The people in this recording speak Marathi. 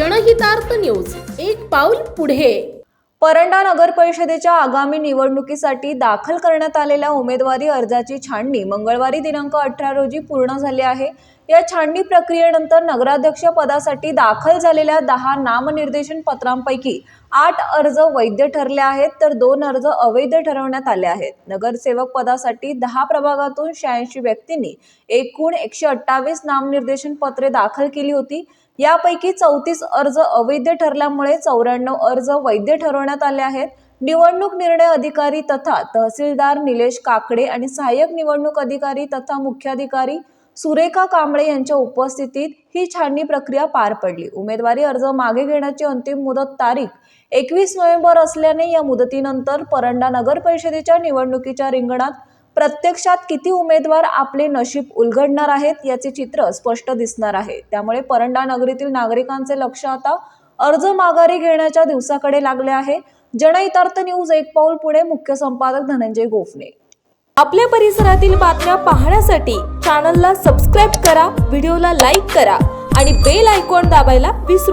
एक पाऊल पुढे. परंडा नगर परिषदेच्या आगामी निवडणुकीसाठी दाखल करण्यात आलेल्या उमेदवारी अर्जाची छाननी मंगळवारी दिनांक अठरा रोजी पूर्ण झाली आहे. या छाननी प्रक्रियेनंतर नगराध्यक्ष पदासाठी दाखल झालेल्या दहा नामनिर्देशन पत्रांपैकी आठ अर्ज वैध ठरले आहेत तर दोन अर्ज अवैध ठरवण्यात आले आहेत. नगरसेवक पदासाठी दहा प्रभागातून शहाऐंशी व्यक्तींनी एकूण एकशे अठ्ठावीस नामनिर्देशन पत्रे दाखल केली होती. यापैकी चौतीस अर्ज अवैध ठरल्यामुळे चौऱ्याण्णव अर्ज वैध ठरवण्यात आले आहेत. निवडणूक निर्णय अधिकारी तथा तहसीलदार निलेश काकडे आणि सहाय्यक निवडणूक अधिकारी तथा मुख्याधिकारी सुरेखा कांबळे यांच्या उपस्थितीत ही छाननी प्रक्रिया पार पडली. उमेदवारी अर्ज मागे घेण्याची अंतिम मुदत तारीख एकवीस नोव्हेंबर असल्याने या मुदतीनंतर परंडा नगर परिषदेच्या निवडणुकीच्या रिंगणात प्रत्यक्षात किती उमेदवार आपले नशीब उलगडणार आहेत याचे चित्र स्पष्ट दिसणार आहे. त्यामुळे परंडा नगरीतील नागरिकांचे लक्ष आता अर्ज माघारी घेण्याच्या दिवसाकडे लागले आहे. जनहितार्थ न्यूज एक पाऊल पुढे मुख्य संपादक धनंजय गोफणे. आपल्या परिसरातील बातम्या पाहण्यासाठी चॅनलला सबस्क्राईब करा व्हिडिओला लाईक करा आणि बेल आयकॉन दाबायला विसरू